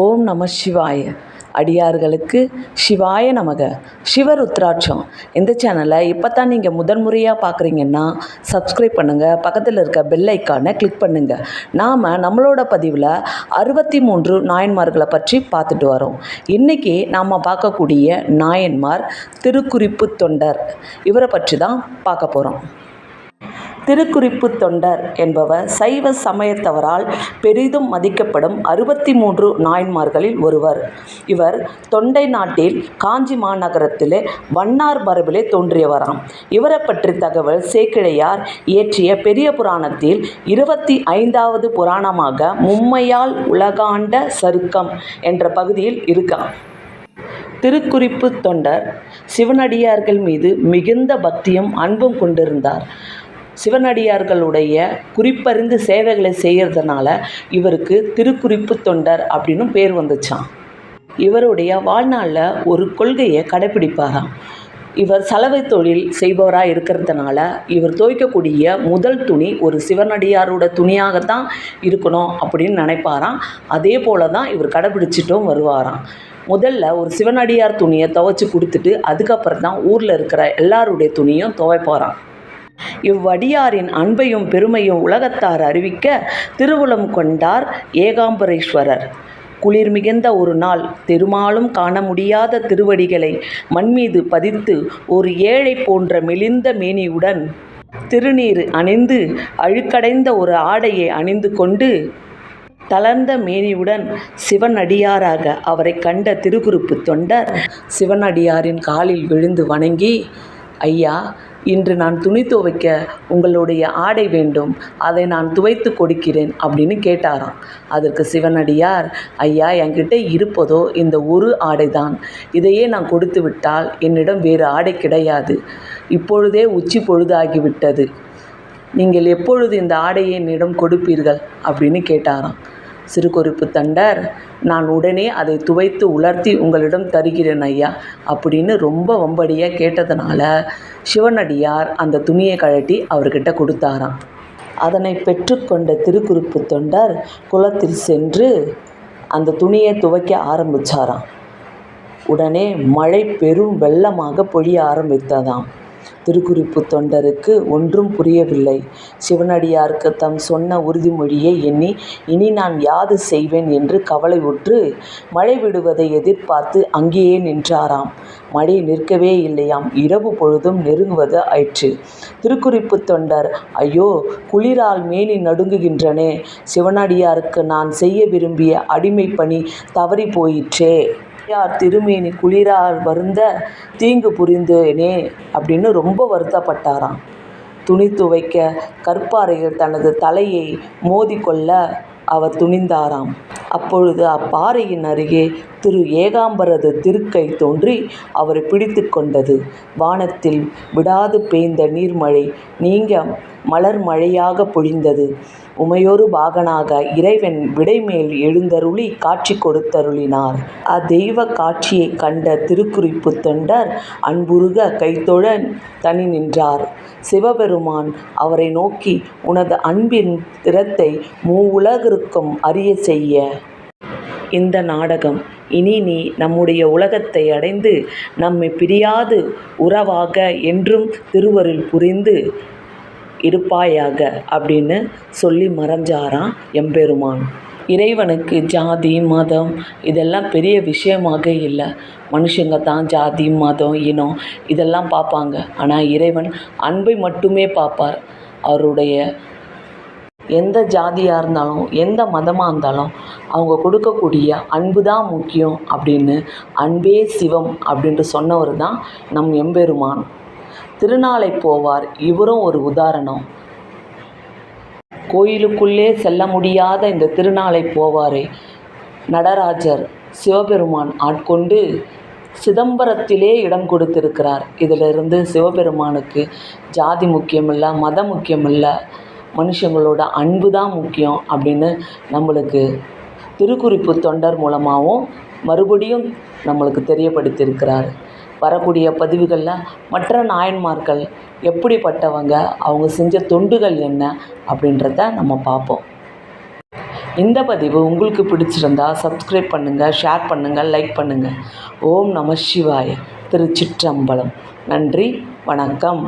ஓம் நம சிவாய. அடியார்களுக்கு சிவாய நமக. சிவருத்ராட்சம். இந்த சேனலை இப்போ தான் நீங்கள் முதன்முறையாக பார்க்குறீங்கன்னா சப்ஸ்கிரைப் பண்ணுங்கள் பக்கத்தில் இருக்க பெல் ஐக்கானை கிளிக் பண்ணுங்கள் நாம் நம்மளோட பதிவில் அறுபத்தி மூன்று நாயன்மார்களை பற்றி பார்த்துட்டு வரோம். இன்றைக்கி நாம் பார்க்கக்கூடிய நாயன்மார் திருக்குறிப்பு தொண்டர். இவரை பற்றி தான் பார்க்க போகிறோம் திருக்குறிப்பு தொண்டர் என்பவர் சைவ சமயத்தவரால் பெரிதும் மதிக்கப்படும் அறுபத்தி மூன்று நாயன்மார்களில் ஒருவர். இவர் தொண்டை நாட்டில் காஞ்சி மாநகரத்திலே வண்ணார் மரபிலே தோன்றியவராம். இவரை பற்றி தகவல் சேக்கிழையார் இயற்றிய பெரிய புராணத்தில் இருபத்தி ஐந்தாவது புராணமாக மும்மையால் உலகாண்ட சருக்கம் என்ற பகுதியில் இருக்காம். திருக்குறிப்பு தொண்டர் சிவனடியார்கள் மீது மிகுந்த பக்தியும் அன்பும் கொண்டிருந்தார். சிவனடியார்களுடைய குறிப்பறிந்து சேவைகளை செய்கிறதுனால இவருக்கு திருக்குறிப்பு தொண்டர் அப்படின்னு பேர் வந்துச்சான் இவருடைய வாழ்நாளில் ஒரு கொள்கையை கடைப்பிடிப்பாராம் இவர் சலவை தொழில் செய்பவராக இருக்கிறதுனால இவர் துவைக்கக்கூடிய முதல் துணி ஒரு சிவனடியாரோட துணியாகத்தான் இருக்கணும் அப்படின்னு நினைப்பாராம். அதே போல தான் இவர் கடைப்பிடிச்சிட்டும் வருவாராம். முதல்ல ஒரு சிவனடியார் துணியை துவைச்சி கொடுத்துட்டு அதுக்கப்புறம் தான் ஊரில் இருக்கிற எல்லாருடைய துணியும் துவைப்பாராம். இவ்வடியாரின் அன்பையும் பெருமையும் உலகத்தார் அறிவிக்க திருவுளம் கொண்டார் ஏகாம்பரேஸ்வரர். குளிர் மிகுந்த ஒரு நாள் திருமாலும் காண முடியாத திருவடிகளை மண்மீது பதித்து ஒரு ஏழை போன்ற மெலிந்த மேனியுடன் திருநீர் அணிந்து அழுக்கடைந்த ஒரு ஆடையை அணிந்து கொண்டு தளர்ந்த மேனியுடன் சிவனடியாராக அவரை கண்ட திருக்குறிப்பு தொண்டர் சிவனடியாரின் காலில் விழுந்து வணங்கி ஐயா இன்று நான் துணி துவைக்க உங்களுடைய ஆடை வேண்டும் அதை நான் துவைத்து கொடுக்கிறேன் அப்படின்னு கேட்டாராம். அதற்கு சிவனடியார் ஐயா என்கிட்ட இருப்பதோ இந்த ஒரு ஆடை தான் இதையே நான் கொடுத்து விட்டால் என்னிடம் வேறு ஆடை கிடையாது. இப்பொழுதே உச்சி பொழுதாகிவிட்டது நீங்கள் எப்பொழுது இந்த ஆடையை என்னிடம் கொடுப்பீர்கள்? அப்படின்னு கேட்டாராம். சிறுகுறிப்பு தண்டர் நான் உடனே அதை துவைத்து உலர்த்தி உங்களிடம் தருகிறேன் ஐயா அப்படின்னு ரொம்ப வம்படியாக கேட்டதுனால சிவனடியார் அந்த துணியை கழட்டி அவர்கிட்ட கொடுத்தாராம். அதனை பெற்றுக்கொண்ட திருக்குறிப்பு தொண்டர் குளத்தில் சென்று அந்த துணியை துவைக்க ஆரம்பித்தாராம் உடனே மழை பெரும் வெள்ளமாக பொழிய ஆரம்பித்ததாம். திருக்குறிப்பு தொண்டருக்கு ஒன்றும் புரியவில்லை. சிவனடியாருக்கு தம் சொன்ன உறுதிமொழியை எண்ணி இனி நான் யாது செய்வேன் என்று கவலை உற்று மழை விடுவதை எதிர்பார்த்து அங்கேயே நின்றாராம். மழை நிற்கவே இல்லையாம். இரவு பொழுதும் நெருங்குவது ஆயிற்று. திருக்குறிப்பு தொண்டர் ஐயோ குளிரால் மேனி நடுங்குகின்றனே. சிவனடியாருக்கு நான் செய்ய விரும்பிய அடிமை பணி தவறி போயிற்றே. யார் திருமேனி குளிரால் வருந்த தீங்கு புரிந்தேனே அப்படின்னு ரொம்ப வருத்தப்பட்டாராம். துணி துவைக்க கற்பாறையில் தனது தலையை மோதிக்கொள்ள அவர் துணிந்தாராம். அப்பொழுது அப்பாறையின் அருகே திரு ஏகாம்பரது திருக்கை தோன்றி அவரை பிடித்து கொண்டது. வானத்தில் விடாது பெய்ந்த நீர்மழை நீங்க மலர் மழையாக பொழிந்தது. உமையொரு பாகனாக இறைவன் விடைமேல் எழுந்தருளி காட்சி கொடுத்தருளினார். அத்தெய்வ காட்சியை கண்ட திருக்குறிப்பு தொண்டர் அன்புருக கைத்தொழ தனி நின்றார். சிவபெருமான் அவரை நோக்கி உனது அன்பின் திறத்தை மூவுலகிற்கும் அறிய செய்ய. இந்த நாடகம். இனி நீ நம்முடைய உலகத்தை அடைந்து நம்மை பிரியாது உறவாக என்றும் திருவருள் புரிந்து இருப்பாயாக அப்படின்னு சொல்லி மறைஞ்சாராம் எம்பெருமான். இறைவனுக்கு ஜாதி மதம் இதெல்லாம் பெரிய விஷயமாக இல்லை. மனுஷங்க தான் ஜாதி மதம் இனம் இதெல்லாம் பார்ப்பாங்க. ஆனால் இறைவன் அன்பை மட்டுமே பார்ப்பார். அவருடைய எந்த ஜாதியாக இருந்தாலும் எந்த மதமாக இருந்தாலும் அவங்க கொடுக்கக்கூடிய அன்பு தான் முக்கியம் அப்படின்னு அன்பே சிவம் அப்படின்ட்டு சொன்னவர் தான் நம் எம்பெருமான். திருநாளை போவார். இவரும் ஒரு உதாரணம். கோயிலுக்குள்ளே செல்ல முடியாத இந்த திருநாளை போவாரை. நடராஜர் சிவபெருமான் ஆட்கொண்டு சிதம்பரத்திலே இடம் கொடுத்திருக்கிறார். இதிலிருந்து சிவபெருமானுக்கு ஜாதி முக்கியமில்லை மதம் முக்கியமில்லை மனுஷங்களோட அன்பு தான் முக்கியம் அப்படின்னு நம்மளுக்கு திருக்குறிப்பு தொண்டர் மூலமாகவும் மறுபடியும் நம்மளுக்கு தெரியப்படுத்தியிருக்கிறார். வரக்கூடிய பதிவுகளில் மற்ற நாயன்மார்கள் எப்படிப்பட்டவங்க அவங்க செஞ்ச தொண்டுகள் என்ன அப்படின்றத நம்ம பார்ப்போம். இந்த பதிவு உங்களுக்கு பிடிச்சிருந்தா சப்ஸ்கிரைப் பண்ணுங்கள் ஷேர் பண்ணுங்கள் லைக் பண்ணுங்கள் ஓம் நம சிவாய திருச்சிற்றம்பலம். நன்றி வணக்கம்.